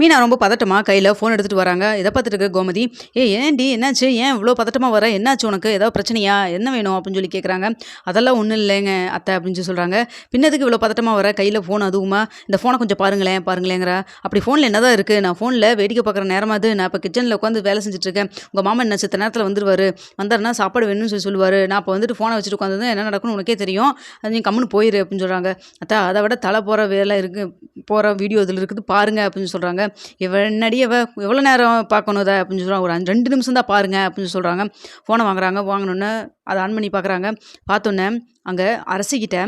மீனா ரொம்ப பதட்டமா கையில் ஃபோன் எடுத்துகிட்டு வராங்க. இதை பார்த்துட்டு இருக்க கோமதி? ஏ ஏன்டி என்னாச்சு? ஏன் இவ்வளோ பதட்டமாக வர? என்னாச்சு உனக்கு? ஏதாவது பிரச்சனையா? என்ன வேணும்? அப்படின்னு சொல்லி கேட்குறாங்க அதெல்லாம் ஒன்றும் இல்லைங்க அத்தை அப்படின்னு சொல்லி சொல்கிறாங்க பின்னதுக்கு இவ்வளோ பதட்டமாக வர? கையில் ஃபோன் அதுவுமா? இந்த ஃபோனை கொஞ்சம் பாருங்களேன் பாருங்களேங்கிற. அப்படி ஃபோனில் என்ன தான் இருக்குது நான் ஃபோனில் வேடிக்கை பார்க்குற நேரமாக அது நான் இப்போ கிச்சனில் உட்காந்து வேலை செஞ்சுட்ருக்கேன் உங்கள் மாமா என்ன சித்த நேரத்தில் வந்துடுவார் வந்தாருன்னா சாப்பாடு வேணும்னு சொல்லி சொல்லுவார். நான் இப்போ வந்துட்டு ஃபோனை வச்சுட்டு உட்காந்து என்ன நடக்கும்னு உனக்கே தெரியும். அது நீ கம்முன்னு போயிரு அப்படின்னு சொல்கிறாங்க அத்தா அதை விட தலை போகிற வேலை இருக்குது போகிற வீடியோ இதில் இருக்குது. பாருங்க அப்படின்னு சொல்கிறாங்க இவ என்னடி அவ எவ்வளோ நேரம் பார்க்கணும் இதை அப்படின்னு சொல்கிறாங்க ஒரு அஞ்சு ரெண்டு நிமிஷம் தான் பாருங்கள் அப்படின்னு சொல்கிறாங்க ஃபோனை வாங்குறாங்க. வாங்கினோன்னே அதை ஆன் பண்ணி பார்க்குறாங்க. பார்த்தோன்னே அங்கே அரசிக்கிட்ட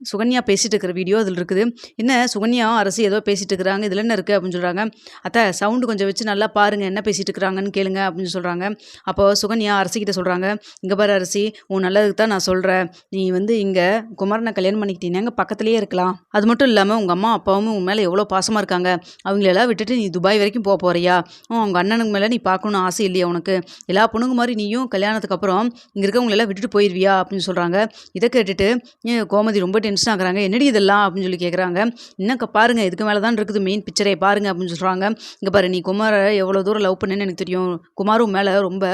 சுகன்யா பேசிகிட்டு இருக்கிற வீடியோ அதில் இருக்குது. என்ன சுகன்யா அரசு ஏதோ பேசிகிட்டு இருக்கிறாங்க இதில் என்ன இருக்குது அப்படின்னு சொல்கிறாங்க அத்தை சவுண்டு கொஞ்சம் வச்சு நல்லா பாருங்கள் என்ன பேசிகிட்டு இருக்கிறாங்கன்னு கேளுங்க அப்படின்னு சொல்கிறாங்க அப்போ சுகன்யா அரசிக்கிட்ட சொல்கிறாங்க இங்கே பாரு அரசி உன் நல்லதுக்கு தான் நான் சொல்கிறேன் நீ வந்து இங்கே குமரனை கல்யாணம் பண்ணிக்கிட்டீங்கன்னா பக்கத்துலேயே இருக்கலாம். அது மட்டும் இல்லாமல் உங்கள் அம்மா அப்பாவும் உன் மேலே எவ்வளோ பாசமாக இருக்காங்க. அவங்களெல்லாம் விட்டுட்டு நீ துபாய் வரைக்கும் போக போகிறியா உங்கள் அண்ணனுக்கு மேலே நீ பார்க்கணும்னு ஆசை இல்லையா உனக்கு? எல்லா பொண்ணுங்க மாதிரி நீயும் கல்யாணத்துக்கு அப்புறம் இங்கே இருக்கவங்களெல்லாம் விட்டுட்டு போயிடுவியா அப்படின்னு சொல்கிறாங்க இதை கேட்டுட்டு கோமதி ரொம்ப டென்ஷன் ஆகுறாங்க. என்னடி இதெல்லாம் அப்படின்னு சொல்லி கேட்குறாங்க என்னக்கா பாருங்க இதுக்கு மேலே தான் இருக்குது மெயின் பிக்சரே பாருங்க அப்படின்னு சொல்கிறாங்க இங்கே பாரு நீ குமாரை எவ்வளோ தூரம் லவ் பண்ணேன்னு எனக்கு தெரியும். குமாரும் மேலே ரொம்ப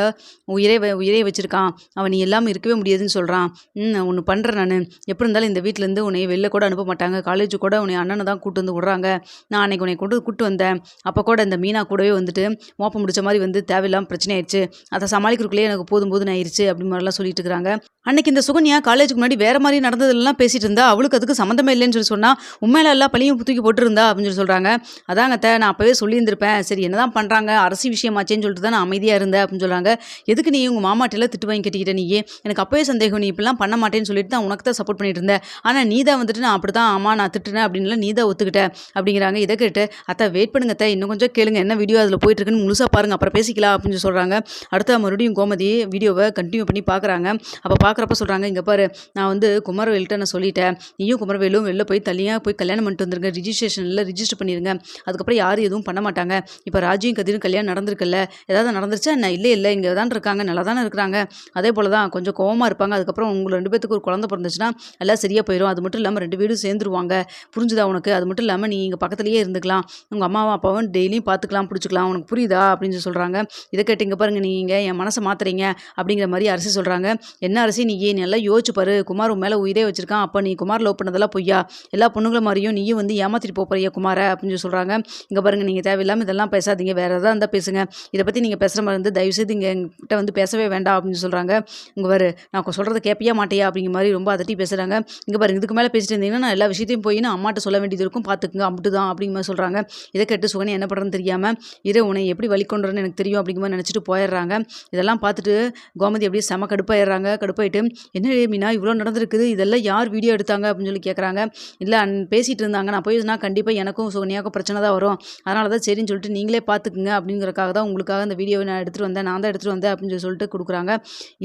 உயிரே வ- உயிரே வச்சிருக்கான். அவன் நீ இல்லாமல் இருக்கவே முடியாதுன்னு சொல்கிறான் ம் ஒன்று பண்ணுறேன் நான். எப்படி இருந்தாலும் இந்த வீட்டிலேருந்து உன்னை வெளில கூட அனுப்ப மாட்டாங்க. காலேஜ் கூட உன்னை அண்ணனை தான் கூட்டு வந்து விட்றாங்க. நான் அன்னைக்கு உன்னை கொண்டு கூட்டு வந்தேன். அப்போ கூட இந்த மீனா கூடவே வந்துட்டு மோப்பம் முடிச்ச மாதிரி வந்து தேவையில்லாமல் பிரச்சனை ஆயிடுச்சு. அதை சமாளிக்கிறதுக்குள்ளேயே எனக்கு போதும் போதும் ஆயிடுச்சு அப்படி மாதிரிலாம் சொல்லிட்டு இருக்கிறாங்க. அன்னைக்கு இந்த சுகன்யா காலேஜுக்கு முன்னாடி வேற மாதிரி நடந்ததுலாம் பேசிட்டு இருந்தா அவளுக்கு அதுக்கு சம்மந்தமே இல்லைன்னு சொல்லி சொன்னால் உண்மையில எல்லாம் பழியும் தூக்கி போட்டுருந்தா அப்படின்னு சொல்லி சொல்கிறாங்க அதாங்க அத்தை, நான் அப்போவே சொல்லியிருந்திருப்பேன். சரி என்னதான் பண்ணுறாங்க அரசு விஷயமாச்சேன்னு சொல்லிட்டு தான் நான் அமைதியாக இருந்தேன் அப்படின்னு சொல்கிறாங்க எதுக்கு நீ உங்கள் மாமாட்டெல்லாம் திட்டு வாங்கி கட்டிக்கிட்ட நீயே? எனக்கு அப்பவே சந்தேகம். நீ இப்படிலாம் பண்ண மாட்டேன்னு சொல்லிட்டு தான் உனக்கு தான் சப்போர்ட் பண்ணிட்டு இருந்தேன். ஆனால் நீ தான் வந்துட்டு நான் அப்படி தான் ஆமாம் நான் திட்டுனேன் அப்படின்னு நீ தான் ஒத்துக்கிட்ட அப்படிங்கிறாங்க. இதை கேட்டு அத்தை வெயிட் பண்ணுங்க தே இன்னும் கொஞ்சம் கேளுங்க. என்ன வீடியோ அதில் போயிட்டு இருக்குன்னு பாருங்கள் பாருங்க. அப்புறம் பேசிக்கலாம் அப்படின்னு சொல்கிறாங்க அடுத்த மறுபடியும் கோமதி வீடியோவை கண்டினியூ பண்ணி பார்க்குறாங்க அப்போ பார்க்குறப்ப சொல்கிறாங்க இங்கே பாரு நான் வந்து குமரவேல்கிட்ட நான் சொல்லிட்டேன். நீயும் குமரவேலும் வெளில போய் தனியாக போய் கல்யாணம் பண்ணிட்டு வந்துருங்க. ரிஜிஸ்ட்ரேஷனில் ரிஜிஸ்டர் பண்ணிடுங்க அதுக்கப்புறம் யாரும் எதுவும் பண்ண மாட்டாங்க. இப்போ ராஜியும் கதிரும் கல்யாணம் நடந்திருக்குல்ல. ஏதாவது நடந்துருச்சா? என்ன? இல்லை இல்லை. இங்கே தான் இருக்காங்க. நல்லா தானே இருக்கிறாங்க. அதே போல் தான் கொஞ்சம் கோவமாக இருப்பாங்க. அதுக்கப்புறம் உங்கள் ரெண்டு பேத்துக்கு ஒரு குழந்தை பிறந்துச்சுன்னா எல்லாம் சரியாக போயிடும் அது மட்டும் இல்லாமல் ரெண்டு வீடும் சேர்ந்துருவாங்க. புரிஞ்சுதா உனக்கு? அது மட்டும் இல்லாமல் நீ இங்கே பக்கத்துலேயே இருந்துக்கலாம். உங்கள் அம்மாவும் அப்பாவும் டெய்லியும் பார்த்துக்கலாம் பிடிச்சிக்கலாம். உனக்கு புரியுதா? அப்படின்னு சொல்கிறாங்க இதை கேட்டிங்க பாருங்கள் பாருங்க. நீங்கள் என் மனசை மாத்துறீங்க அப்படிங்கிற மாதிரி அரசி சொல்கிறாங்க என்ன அரசி? நீ ஏன் நல்லா யோசிச்சு பாரு. குமார் உன் மேலே உயிரே வச்சிருக்கான். அப்போ நீ குமார் லவ் பண்ணதெல்லாம் பொய்யா? எல்லா பொண்ணுங்களும் மாதிரியும் நீயும் வந்து ஏமாத்திட்டு போப் குமார குமாரை? அப்படின்னு சொல்லி சொல்கிறாங்க இங்கே பாருங்கள் நீங்கள் தேவையில்லாமல் இதெல்லாம் பேசாதீங்க. வேறு எதாவது இருந்தால் பேசுங்க. இதை பற்றி நீங்கள் பேசுகிற மாதிரி இருந்து தயவுசெய்து இங்கே எங்கிட்ட வந்து பேசவே வேண்டாம் அப்படின்னு சொல்கிறாங்க இங்கே பாரு நான் சொல்கிறத கேட்பியா மாட்டியா? அப்படிங்கிற மாதிரி ரொம்ப அதட்டி பேசுகிறாங்க இங்கே பாருங்க இதுக்கு மேலே பேசிட்டு இருந்தீங்கன்னா நான் எல்லா விஷயத்தையும் போய் நான் அம்மாட்ட சொல்ல வேண்டியது இருக்கும். பார்த்துக்குங்க அப்படி தான் அப்படிங்கிற மாதிரி சொல்கிறாங்க இதை கேட்டு சுகனி என்ன பண்ணுறதுன்னு தெரியாமல் இரு உன்னை எப்படி வழி கொண்டுறேன்னு எனக்கு தெரியும் அப்படிங்கிற மாதிரி நினச்சிட்டு போயிடுறாங்க. இதெல்லாம் பார்த்துட்டு கோமதி அப்படியே செம கடுப்பாயிடுறாங்க. கடுப்பாயிட்டு என்ன மீனா இவ்வளோ நடந்திருக்குது. இதெல்லாம் யார் வீடியோ கொடுத்தாங்க அப்படின்னு சொல்லி கேட்குறாங்க இல்லை அன் பேசிகிட்டு இருந்தாங்க நான் போய் சொன்னால் கண்டிப்பாக எனக்கும் சோனியாவுக்கும் பிரச்சனை தான் வரும். அதனால தான் சரின்னு சொல்லிட்டு நீங்களே பார்த்துக்குங்க அப்படிங்கிறக்காக தான் உங்களுக்காக அந்த வீடியோவை நான் எடுத்துகிட்டு வந்தேன். நான் தான் எடுத்துகிட்டு வந்தேன் அப்படின்னு சொல்லி சொல்லிட்டு கொடுக்குறாங்க.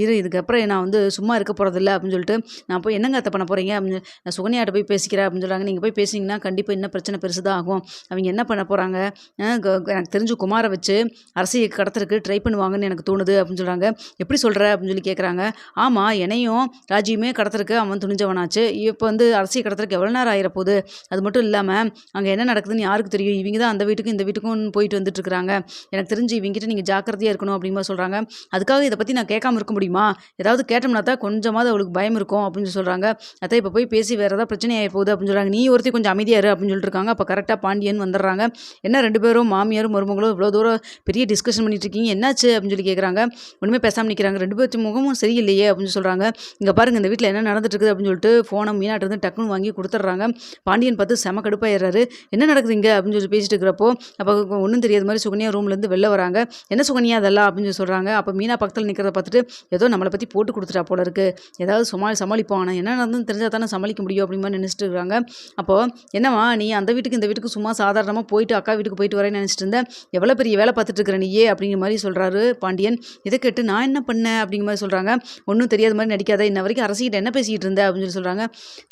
இரு இதுக்கப்புறம் நான் வந்து சும்மா இருக்க போகிறதில்ல அப்படின்னு சொல்லிட்டு நான் போய் என்னங்க அத்தை பண்ண போகிறீங்க அப்படின்னு நான் சுகன்யாட்ட போய் பேசிக்கிறேன் அப்படின்னு சொல்கிறாங்க நீங்கள் போய் பேசிங்கன்னா கண்டிப்பாக என்ன பிரச்சனை பெருசு தான் ஆகும். அவங்க என்ன பண்ண போகிறாங்க எனக்கு தெரிஞ்சு குமாரை வச்சு அரசியை கடத்துறதுக்கு ட்ரை பண்ணுவாங்கன்னு எனக்கு தோணுது அப்படின்னு சொல்கிறாங்க எப்படி சொல்கிற அப்படின்னு சொல்லி கேட்குறாங்க ஆமாம் என்னையும் ராஜியுமே கடத்துறதுக்கு அவன் துணிஞ்சவனாச்சு. இப்போ வந்து அரசியல் கடத்துறதுக்கு எவ்வளோ நேரம் ஆயிர போகுது? அது மட்டும் இல்லாமல் அங்கே என்ன நடக்குதுன்னு யாருக்கு தெரியும்? இவங்க தான் அந்த வீட்டுக்கும் இந்த வீட்டுக்கும் போயிட்டு வந்துட்டுருக்காங்க எனக்கு தெரிஞ்சு இவங்ககிட்ட நீங்கள் ஜாக்கிரதையாக இருக்கணும் அப்படிமா சொல்கிறாங்க அதுக்காக இதை பற்றி நான் கேட்காம இருக்க முடியுமா? ஏதாவது கேட்டோம்னா தான் கொஞ்சமாவது அவளுக்கு பயம் இருக்கும் அப்படின்னு சொல்கிறாங்க அதான் இப்போ போய் பேசி வேறு ஏதாவது பிரச்சனை ஆகி போகுது அப்படின்னு சொல்கிறாங்க நீ ஒருத்தி கொஞ்சம் அமைதியாக இரு அப்படின்னு சொல்லிட்டு இருக்காங்க. அப்போ கரெக்டாக பாண்டியன் வந்துடுறாங்க. என்ன ரெண்டு பேரும் மாமியாரும் மருமகளும் இவ்வளோ தூரம் பெரிய டிஸ்கஷன் பண்ணிட்டு இருக்கீங்க? என்னாச்சு அப்படின்னு சொல்லி கேட்குறாங்க ஒன்றுமே பேசாமல் நிற்கிறாங்க ரெண்டு பேர்த்து முகமும் சரியில்லையே அப்படின்னு சொல்கிறாங்க இங்கே பாருங்கள் இந்த வீட்டில் என்ன நடந்துட்டு இருக்குது அப்படின்னு சொல்லிட்டு ஃபோனை மீனாட்டு டக்குனு டக்குன்னு வாங்கி கொடுத்துட்றாங்க. பாண்டியன் பார்த்து செம கடுப்பாயிடுறாரு. என்ன நடக்குதுங்க அப்படின்னு சொல்லி பேசிட்டு இருக்கிறப்போ அப்போ ஒன்றும் தெரியாத மாதிரி சுகன்யா ரூம்லேருந்து வெளில வராங்க. என்ன சுகன்யா அதெல்லாம் அப்படின்னு சொல்லி சொல்கிறாங்க அப்போ மீனா பக்கத்தில் நிற்கிறத பார்த்துட்டு ஏதோ நம்மளை பற்றி போட்டு கொடுத்துட்டா போல இருக்குது ஏதாவது சமாளி சமாளிப்போம். ஆனால் என்ன நடந்துன்னு தெரிஞ்சால் தானே சமாளிக்க முடியும். அப்படின்னு நினச்சிட்டு இருக்காங்க அப்போது என்னம்மா நீ அந்த வீட்டுக்கு இந்த வீட்டுக்கு சும்மா சாதாரணமாக போயிட்டு அக்கா வீட்டுக்கு போயிட்டு வரேன்னு நினச்சிட்டு இருந்தேன் எவ்வளோ பெரிய வேலை பார்த்துட்டு இருக்கிற நீயே? அப்படிங்கிற மாதிரி சொல்கிறாரு பாண்டியன். இதை கேட்டு நான் என்ன பண்ணேன்? அப்படிங்கிற மாதிரி சொல்கிறாங்க ஒன்றும் தெரியாத மாதிரி நடிக்காத. இன்ன வரைக்கும் அரசிக்கிட்ட என்ன பேசிக்கிட்டு இருந்த? அப்படின்னு சொல்லி சொல்கிறாங்க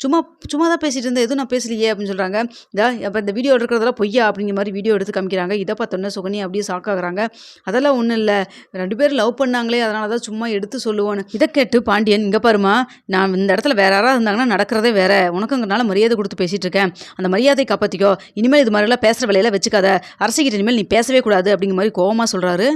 சும்மா சும்மா தான் பேசிகிட்டு இருந்தேன். எதுவும் நான் பேசலையே அப்படின்னு சொல்கிறாங்க இதா அப்போ இந்த வீடியோ இருக்கிறதெல்லாம் பொய்யா அப்படிங்கிற மாதிரி வீடியோ எடுத்து காமிக்கிறாங்க. இதை பார்த்தோன்னே சுகனி அப்படியே ஷாக்காகிறாங்க அதெல்லாம் ஒன்றும் இல்லை. ரெண்டு பேரும் லவ் பண்ணாங்களே அதனால தான் சும்மா எடுத்து சொல்லுவோன்னு. இதை கேட்டு பாண்டியன் இங்கே பாருமா நான் இந்த இடத்துல வேற யாராவது இருந்தாங்கன்னா நடக்கிறதே வேற. உனக்குங்கிறனால மரியாதை கொடுத்து பேசிகிட்டு இருக்கேன். அந்த மரியாதையை காப்பாற்றிக்கோ இனிமேல் இது மாதிரிலாம் பேசுகிற வேலையெல்லாம் வச்சுக்காத. அரசிக்கிட்ட இனிமேல் நீ பேசவே கூடாது. அப்படிங்கிற மாதிரி கோவமாக சொல்கிறாரு